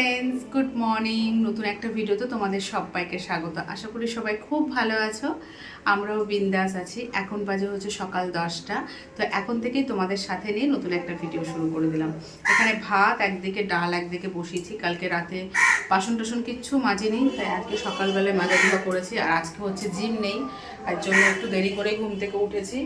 Friends good morning নতুন একটা ভিডিওতে তোমাদের সবাইকে স্বাগত। আশা করি সবাই খুব ভালো আছো। আমরাও বিন্দাস আছি। এখন বাজে হচ্ছে সকাল দশটা। তো এখন থেকেই তোমাদের সাথে নিয়ে নতুন একটা ভিডিও শুরু করে দিলাম। এখানে ভাত একদিকে, ডাল একদিকে বসিয়েছি। কালকে রাতে বাসন টাসন কিচ্ছু মাজিনি তাই আজকে সকালবেলায় মাজা ধোয়া করেছি। আর আজকে হচ্ছে জিম নেই আর জন্য একটু দেরি করে ঘুম থেকে উঠেছি।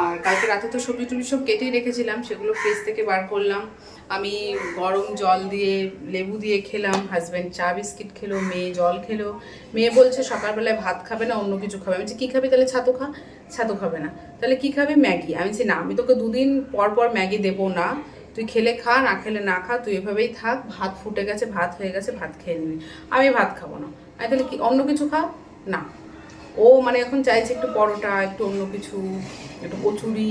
আর কালকে রাতে তো সবজি টবজি সব কেটেই রেখেছিলাম, সেগুলো ফ্রিজ থেকে বার করলাম। আমি গরম জল দিয়ে, লেবু দিয়ে খেলাম হাজব্যান্ড চা বিস্কিট খেলো, মেয়ে জল খেলো। মেয়ে বলছে, সকালবেলায় ভাত খাবে না, অন্য কিছু খাবে। আমি বলছি, কী খাবি তাহলে ছাতু খা, ছাতু খাবে না। তাহলে কী খাবে? ম্যাগি। আমি বলছি, না, আমি তোকে দুদিন পর পর ম্যাগি দেবো না। তুই খেলে খা, না খেলে না খা, তুই এভাবেই থাক। ভাত ফুটে গেছে, ভাত হয়ে গেছে, ভাত খেয়ে নিবি। আমি ভাত খাব না। আমি তাহলে কি, অন্য কিছু খা? না। ও মানে এখন চাইছে একটু পরোটা, একটু অন্য কিছু, একটু কচুরি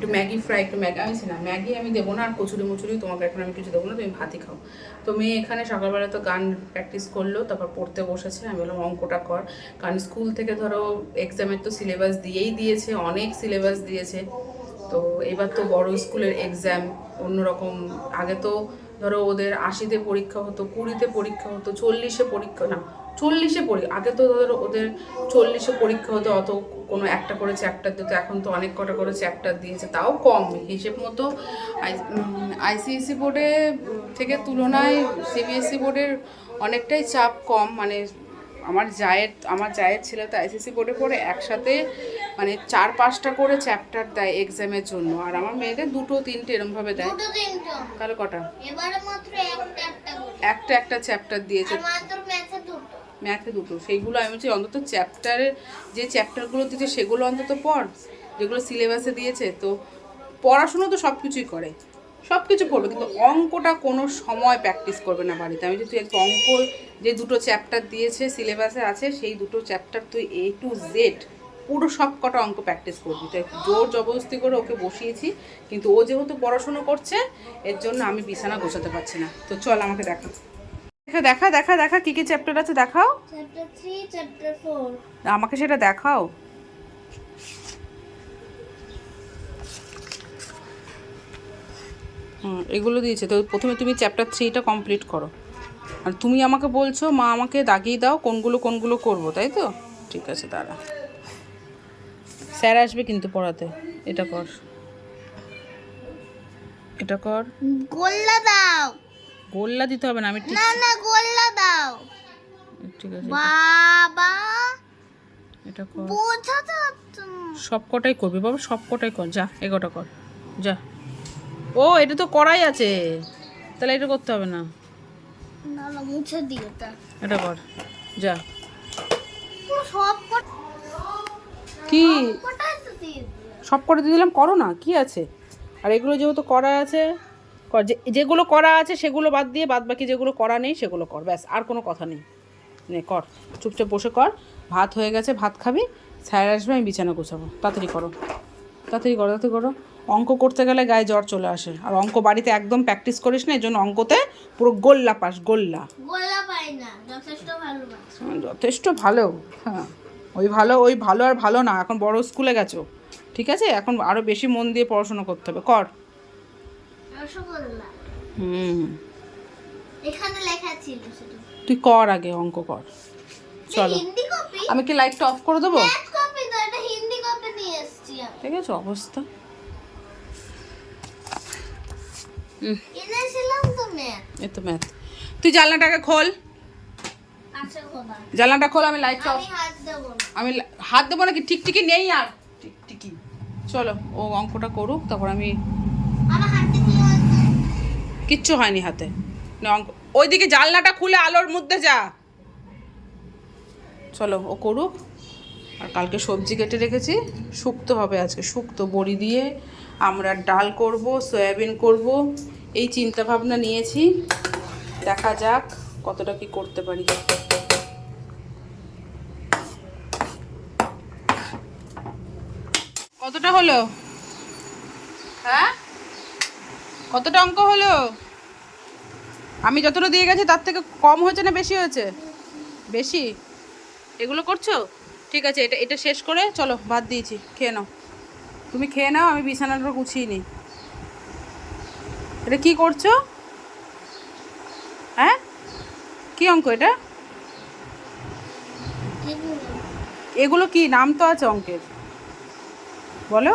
একটু ম্যাগি ফ্রাই, একটু ম্যাগি, আমি না, ম্যাগি আমি দেবো না, আর কচুরি মুচুরি তোমাকে এখন আমি কিছু দেবো না, তুমি ভাতই খাও। তো মেয়ে এখানে সকালবেলা তো গান প্র্যাকটিস করল, তারপর পড়তে বসেছে, আমি বললাম, অঙ্কটা কর। কারণ স্কুল থেকে ধরো এক্সামের তো সিলেবাস দিয়েই দিয়েছে, অনেক সিলেবাস দিয়েছে। তো এবার তো বড় স্কুলের এক্সাম অন্যরকম। আগে তো ধরো ওদের আশিতে পরীক্ষা হতো, কুড়িতে পরীক্ষা হতো, চল্লিশে পরীক্ষা, না চল্লিশে পরী আগে তো ধরো ওদের চল্লিশে পরীক্ষা হতো অত কোনো একটা করে চ্যাপ্টার দিত এখন তো অনেক কটা করে চ্যাপ্টার দিয়েছে তাও কম। হিসেব মতো আইসিএসসি বোর্ডে থেকে তুলনায় সিবিএসসি বোর্ডের অনেকটাই চাপ কম। মানে আমার জায়ের আমার জায়ের ছেলে তো আইসিসি বোর্ডে পড়ে একসাথে মানে চার পাঁচটা করে চ্যাপ্টার দেয় এক্সামের জন্য। আর আমার মেয়েদের দুটো তিনটে এরমভাবে দেয়। তাহলে কটা? একটা একটা চ্যাপ্টার দিয়েছে। ম্যাথে দুটো। সেইগুলো আমি বলছি, অন্তত চ্যাপ্টারের যে চ্যাপ্টারগুলো দিয়েছে, সেগুলো অন্তত পড়। যেগুলো সিলেবাসে দিয়েছে, তো পড়াশুনো তো সব কিছুই করে। সব কিছু করবে, কিন্তু অঙ্কটা কোনো সময় প্র্যাকটিস করবে না বাড়িতে। আমি তুই একটু অঙ্ক, যে দুটো চ্যাপ্টার দিয়েছে সিলেবাসে আছে, সেই দুটো চ্যাপ্টার তুই এ টু জেড পুরো সব কটা অঙ্ক প্র্যাকটিস করবি। তাই জোর জবরদস্তি করে ওকে বসিয়েছি, কিন্তু ও যেহেতু পড়াশুনো করছে, এর জন্য আমি বিছানা গোছাতে পারছি না। তো চল আমাকে দেখা। দেখা দেখা দেখা দেখা কী কী চ্যাপ্টার আছে দেখাও? চ্যাপ্টার চ্যাপ্টার আমাকে সেটা দেখাও। হুম এগুলো দিয়েছে। তো প্রথমে তুমি চ্যাপ্টার থ্রিটা কমপ্লিট করো। আর তুমি আমাকে বলছো মা আমাকে দাগিয়ে দাও কোনগুলো কোনগুলো করব তাই তো? ঠিক আছে দাঁড়া। স্যার আসবে কিন্তু পড়াতে। এটা কর। এটা কর। গোল্লা দাও। গোল্লা দিতে হবে না আমি ঠিক না না গোল্লা দাও। ঠিক আছে বাবা এটা কর। বোঝা তো সব কটাই করবি বাবা সব কটাই কর যা এগোটা কর যা। ও এটা তো করাই আছে তাহলে এটা করতে হবে না। না না মুছে দিও এটা কর যা। পুরো সব কটা কি? সব করে দিয়ে দিলাম। করো না কি আছে? আর এগুলো যেহেতু করা আছে যেগুলো করা আছে সেগুলো বাদ দিয়ে বাদ বাকি যেগুলো করা নেই সেগুলো কর। ব্যাস আর কোনো কথা নেই। নে কর। চুপচাপ বসে কর। ভাত হয়ে গেছে ভাত খাবি। স্যার আসবে আমি বিছানা গোছাবো। তাড়াতাড়ি করো। তাড়াতাড়ি করো তাড়াতাড়ি করো। অঙ্ক করতে গেলে গায়ে জ্বর চলে আসে। আর অঙ্ক বাড়িতে একদম প্র্যাকটিস করিস না এই জন্য অঙ্কতে পুরো গোল্লা পাস গোল্লা। যথেষ্ট যথেষ্ট ভালো। হ্যাঁ ওই ভালো ওই ভালো আর ভালো না। এখন বড় স্কুলে গেছো ঠিক আছে? এখন আরও বেশি মন দিয়ে পড়াশোনা করতে হবে। কর। রসগোল্লা। হুম। এখানে লেখা ছিল সেটা তুই কর আগে অঙ্ক কর। চলো। হিন্দি কপি? আমি কি লাইটটা অফ করে দেবো? ম্যাথ কপি তো এটা হিন্দি কপি নিয়ে এসেছি আমি। ঠিক আছে অবস্থা। কিনেছিলাম তো ম্যাথ। এ তো ম্যাথ। তুই জানলাটাকে খোল। আচ্ছা জানলাটা খোল আমি লাইটটা আমি হাত দেবো না। আমি হাত দেবো নাকি? টিকটিকি নেই আর। টিকটিকি। চলো ও অঙ্কটা করুক তারপর আমি আমার হাতে কি হয়েছে কিচ্ছু হয়নি হাতে। ওইদিকে জানলাটা খুলে আলোর মধ্যে যা। চলো, ও করুক। আর কালকে সবজি কেটে রেখেছি। শুক্তো হবে আজকে, শুক্তো বড়ি দিয়ে আমরা ডাল করব, সয়াবিন করব। এই চিন্তা ভাবনা নিয়েছি। দেখা যাক কতটা কি করতে পারি। কতটা হলো? হ্যাঁ? কতটা অঙ্ক হলো? আমি যতটা দিয়ে গেছি তার থেকে কম হয়েছে না বেশি হয়েছে? বেশি? এগুলো করছ? ঠিক আছে এটা এটা শেষ করে চলো ভাত দিয়েছি খেয়ে নাও। তুমি খেয়ে নাও আমি বিছানাটা গুছিয়ে নিই। এটা কী করছ? হ্যাঁ? কী অঙ্ক এটা? এগুলো। এগুলো কি? নাম তো আছে অঙ্কের। বলো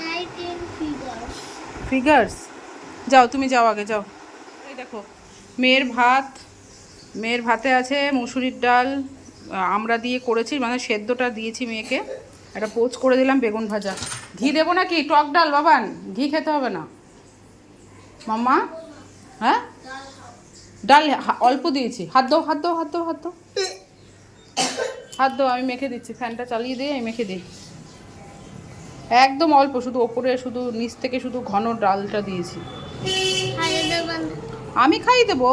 রাইটিং ফিগার্স ফিগার্স যাও, তুমি যাও আগে, যাও। এই দেখো, মেয়ের ভাত, মেয়ের ভাতে আছে মুসুরির ডাল আমরা দিয়ে করেছি মানে সেদ্ধটা দিয়েছি মেয়েকে। একটা পোচ করে দিলাম বেগুন ভাজা। ঘি দেবো নাকি? টক ডাল, বাবান, ঘি খেতে হবে না। মাম্মা হ্যাঁ? ডাল অল্প দিয়েছি। হাত দাও হাত দাও হাত দাও হাত দাও। হাত দাও, আমি মেখে দিচ্ছি। ফ্যানটা চালিয়ে দিয়ে আমি মেখে দিই। একদম অল্প শুধু ওপরে শুধু নিচ থেকে শুধু ঘন ডালটা দিয়েছি। আমি খাইয়ে দেবো?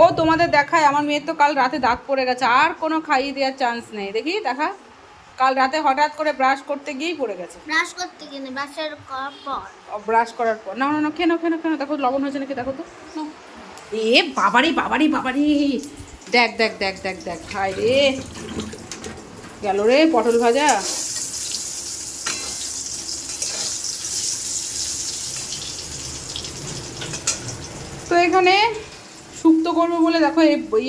ও তোমাদের দেখায় আমার মেয়ের তো কাল রাতে দাঁত পড়ে গেছে আর কোনো খাইয়ে দেওয়ার চান্স নেই। দেখি দেখা। কাল রাতে হঠাৎ করে ব্রাশ করতে গিয়েই পড়ে গেছে। ব্রাশ করতে গেলে ব্রাশের করার পর। ব্রাশ করার পর। না না না কেন কেন কেন দেখো লবণ হয়েছে নাকি দেখো তো। এ বাবারি বাবারি বাবারি। দেখ দেখ দেখ দেখ দেখ হায় রে। গেল রে পটল ভাজা। এখানে শুক্তো করব বলে দেখো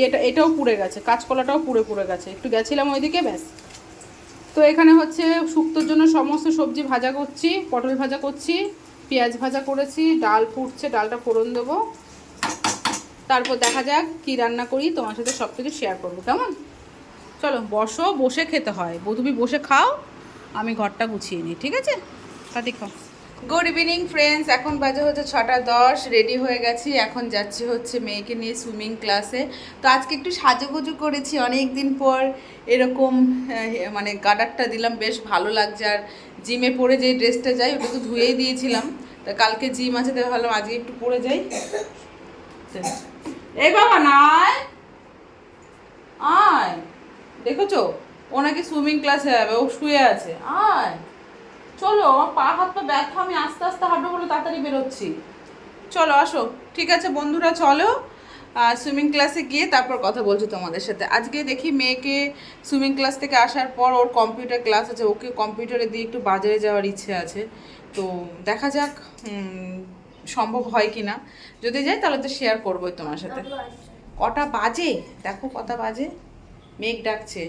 এটা এটাও পুড়ে গেছে, কাঁচকলাটাও পুড়ে পুড়ে গেছে। একটু গেছিলাম ওইদিকে, ব্যাস। তো এখানে হচ্ছে শুক্তোর জন্য সমস্ত সবজি ভাজা করছি, পটল ভাজা করছি, পেঁয়াজ ভাজা করেছি, ডাল ফুটছে, ডালটা ফোড়ন দেবো। তারপর দেখা যাক কি রান্না করি, তোমার সাথে সব কিছু শেয়ার করব, কেমন? চলো, বসো, বসে খেতে হয়। তুমি বসে খাও, আমি ঘরটা গুছিয়ে নিই, ঠিক আছে? তাতে খাও গুড ইভিনিং ফ্রেন্ডস এখন বাজে হচ্ছে ছটা দশ রেডি হয়ে গেছি। এখন যাচ্ছি হচ্ছে মেয়েকে নিয়ে সুইমিং ক্লাসে তো আজকে একটু সাজুগুজু করেছি অনেক দিন পর। এরকম মানে গার্ডারটা দিলাম, বেশ ভালো লাগছে। আর জিমে পরে যে ড্রেসটা যাই, ওটা তো ধুয়েই দিয়েছিলাম। তা কালকে জিম আছে, তাই ভাবলাম আজকে একটু পরে যাই। এই বাবা নাই আয়। দেখেছ? ওনাকে সুইমিং ক্লাসে যাবে, ও শুয়ে আছে। আয়। চলো, আমার পা হাত পা ব্যথা, আমি আস্তে আস্তে হাঁটবো বলে তাড়াতাড়ি বেরোচ্ছি। চলো, আসো। ঠিক আছে, বন্ধুরা, চলো। সুইমিং ক্লাসে গিয়ে তারপর কথা বলছি তোমাদের সাথে। আজকে দেখি মেয়েকে সুইমিং ক্লাস থেকে আসার পর ওর কম্পিউটার ক্লাস আছে, ওকে কম্পিউটারে দিয়ে একটু বাজারে যাওয়ার ইচ্ছে আছে। তো দেখা যাক সম্ভব হয় কি না যদি যাই তাহলে তো শেয়ার করবোই তোমার সাথে। কটা বাজে? দেখো কটা বাজে। মেঘ ডাকছে।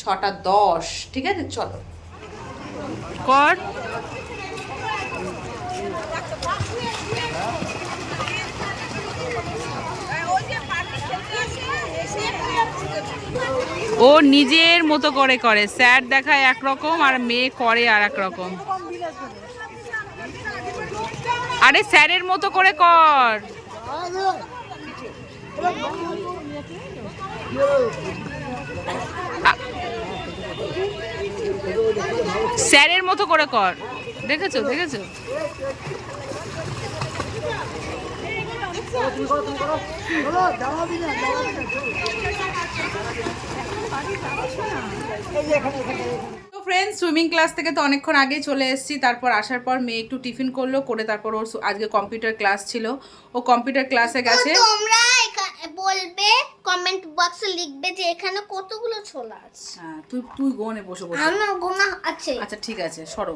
ছটা দশ। ঠিক আছে, চলো। কর। ও নিজের মতো করে করে। স্যার দেখায় একরকম আর মেয়ে করে আর এক রকম আরে স্যারের মতো করে কর। স্যারের মতো করে কর। দেখেছ? দেখেছ? ফ্রেন্ডস সুইমিং ক্লাস থেকে তো অনেকক্ষণ আগেই চলে এসেছি। তারপর আসার পর মেয়ে একটু টিফিন করল করে তারপর ওর আজকে কম্পিউটার ক্লাস ছিল। ও কম্পিউটার ক্লাসে গেছে। তোমরা বলবে কমেন্ট বক্সে লিখবে যে এখানে কতগুলো ছোলা আছে। হ্যাঁ তুই তুই গোনে বসে বসে। আমার গোনা আছে। আচ্ছা ঠিক আছে সরো।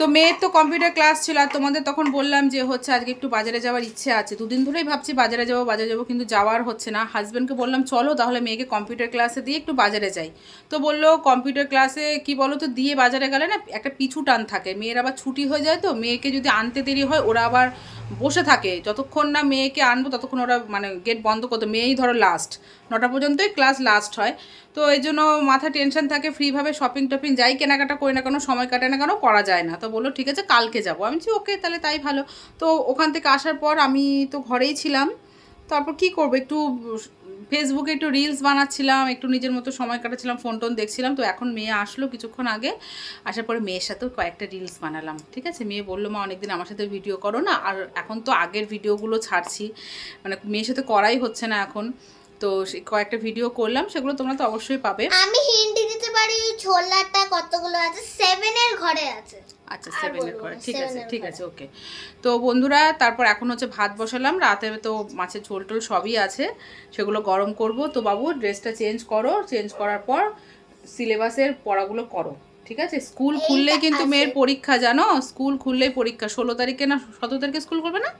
তো মেয়ের তো কম্পিউটার ক্লাস ছিল আর তোমাদের তখন বললাম যে হচ্ছে আজকে একটু বাজারে যাওয়ার ইচ্ছে আছে। দুদিন ধরেই ভাবছি বাজারে যাব বাজারে যাব কিন্তু যাওয়ার হচ্ছে না। হাজব্যান্ডকে বললাম, চলো তাহলে মেয়েকে কম্পিউটার ক্লাসে দিয়ে একটু বাজারে যাই। তো বলল কম্পিউটার ক্লাসে কি বলো তো দিয়ে বাজারে গেলে না একটা পিছু টান থাকে। মেয়ের আবার ছুটি হয়ে যায় তো, মেয়েকে যদি আনতে দেরি হয়, ওরা আবার বসে থাকে। যতক্ষণ না মেয়েকে আনব, ততক্ষণ ওরা মানে গেট বন্ধ করতো মেয়েই ধরো লাস্ট নটা পর্যন্তই ক্লাস লাস্ট হয়। তো এই জন্য মাথা টেনশন থাকে ফ্রিভাবে শপিং টপিং যাই কেনাকাটা করি না কেন, সময় কাটে না কেন, করা যায় না। তো বলল, ঠিক আছে, কালকে যাব। আমি বলছি, ওকে, তাহলে তাই ভালো। তো ওখান থেকে আসার পর আমি তো ঘরেই ছিলাম। তারপর কি করব? একটু ফেসবুকে একটু রিলস বানাচ্ছিলাম, একটু নিজের মতো সময় কাটাচ্ছিলাম ফোন টোন দেখছিলাম। তো এখন মেয়ে আসলো কিছুক্ষণ আগে। আসার পরে মেয়ের সাথেও কয়েকটা রিলস বানালাম, ঠিক আছে? মেয়ে বলল, মা, অনেকদিন আমার সাথে ভিডিও করো না। আর এখন তো আগের ভিডিওগুলো ছাড়ছি। মানে মেয়ের সাথে করাই হচ্ছে না এখন। তো কয়েকটা ভিডিও করলাম সেগুলো তোমরা তো অবশ্যই পাবে। আমি হিন্দি দিতে পারি ছোলাটা কতগুলো আছে? সেভেনের ঘরে আছে। আচ্ছা সেভেনের ঘরে। ঠিক আছে ঠিক আছে ওকে তো বন্ধুরা তারপর এখন হচ্ছে ভাত বসালাম। রাতে তো মাছের ঝোল টোল সবই আছে সেগুলো গরম করব। তো বাবু ড্রেসটা চেঞ্জ করো। চেঞ্জ করার পর সিলেবাসের পড়াগুলো করো ঠিক আছে? স্কুল খুললেই কিন্তু মেয়ের পরীক্ষা জানো? স্কুল খুললেই পরীক্ষা। ষোলো তারিখে না সতেরো তারিখে স্কুল করবে না।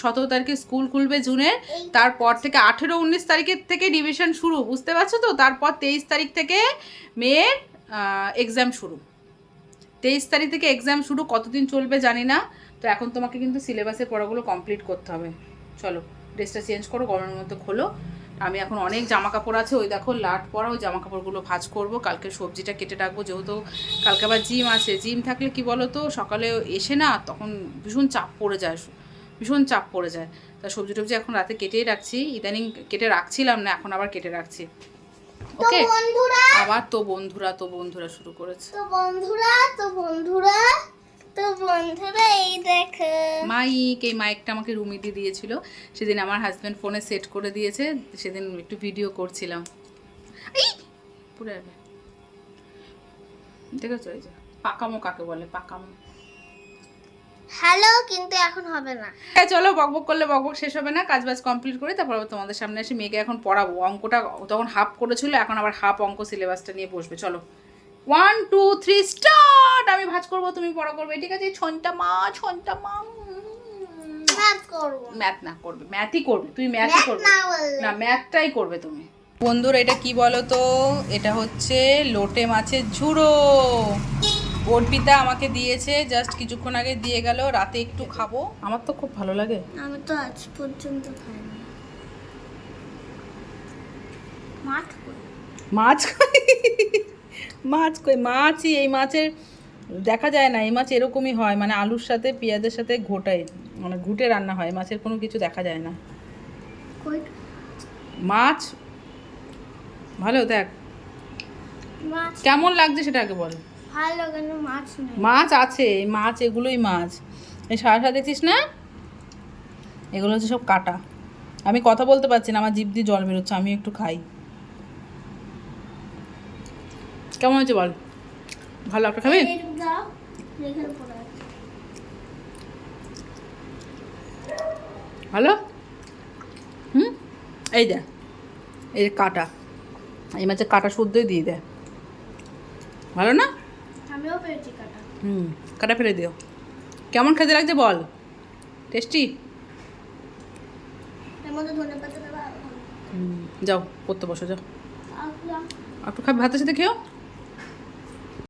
সতেরো তারিখে স্কুল খুলবে জুনের তারপর থেকে আঠেরো উনিশ তারিখের থেকে ডিভিশন শুরু বুঝতে পারছ তো? তারপর তেইশ তারিখ থেকে মেয়ের এক্সাম শুরু। তেইশ তারিখ থেকে এক্সাম শুরু কতদিন চলবে জানি না তো এখন তোমাকে কিন্তু সিলেবাসের পড়াগুলো কমপ্লিট করতে হবে। চলো ড্রেসটা চেঞ্জ করো গরমের মধ্যে খোলো। আমি এখন অনেক জামা কাপড় আছে ওই দেখো লাট পরা ওই জামা কাপড়গুলো ভাঁজ করব। কালকে সবজিটা কেটে রাখব যেহেতু কালকে আবার জিম আছে। জিম থাকলে কি বলো তো সকালে এসে না তখন ভীষণ চাপ পড়ে যায়। ভীষণ চাপ পড়ে যায়। তা সবজি টবজি এখন রাতে কেটেই রাখছি। ইদানিং কেটে রাখছিলাম না এখন আবার কেটে রাখছি। ওকে? আবার তো বন্ধুরা তো বন্ধুরা শুরু করেছে। তো বন্ধুরা তো বন্ধুরা তো বন্ধুরা এই দেখো। মাইক এই মাইকটা আমাকে রুমিদি দিয়েছিল। সেদিন আমার হাজব্যান্ড ফোনে সেট করে দিয়েছে। সেদিন একটু ভিডিও করছিলাম! পুরো দেখেছ? এই যে পাকামো কাকে বলে? পাকামো। হ্যালো কিন্তু এখন হবে না। হ্যাঁ চলো বকবক করলে বকবক শেষ হবে না কাজ বাজ কমপ্লিট করে তারপর তোমাদের সামনে এসে মেয়েকে এখন পড়াবো। অঙ্কটা তখন হাফ করেছিল এখন আবার হাফ অঙ্ক সিলেবাসটা নিয়ে বসবে। চলো। ওয়ান টু থ্রি স্টার্ট আমি ভাজ করব তুমি পড়া করবে। ঠিক আছে? ছনটা মা ছনটা মা ম্যাথ করব। ম্যাথ না করবে ম্যাথই করবে। তুমি ম্যাথই করবে। না না ম্যাথটাই করবে তুমি। বন্ধুরা এটা কি বলো তো এটা হচ্ছে লোটে মাছের ঝুড়ো। অর্পিতা আমাকে দিয়েছে জাস্ট কিছুক্ষণ আগে দিয়ে গেল রাতে একটু খাব। আমার তো খুব ভালো লাগে। আমি তো আজ পর্যন্ত খাইনি। মাছ কই? মাছ কই? মাছ কই? মাছই এই মাছের দেখা যায় না এই মাছ এরকমই হয় মানে আলুর সাথে পেঁয়াজের সাথে ঘোটায়। মানে ঘুটে রান্না হয় মাছের কোনো কিছু দেখা যায় না। মাছ? ভালো দেখ। কেমন লাগছে সেটা আগে বল। ভালো কেন মাছ নেই? মাছ আছে মাছ এগুলোই মাছ। এই সারা দেখছিস না? এগুলো হচ্ছে সব কাটা। আমি কথা বলতে পারছি না আমার জিভ দিয়ে জল বেরোচ্ছে আমি একটু খাই। কেমন হয়েছে বল? ভালো একটা খাবি। ভালো? হুম? এই দেখ এই যে কাটা। এই মাছের কাটা শুদ্ধই দিয়ে দেয় ভালো না? আমিও পেরেছি কাটা। হুম কাটা ফেলে দিও। কেমন খেতে লাগছে বল? টেস্টি? যাও পড়তে বসো যাও। আর একটু খাবে ভাতের সাথে খেও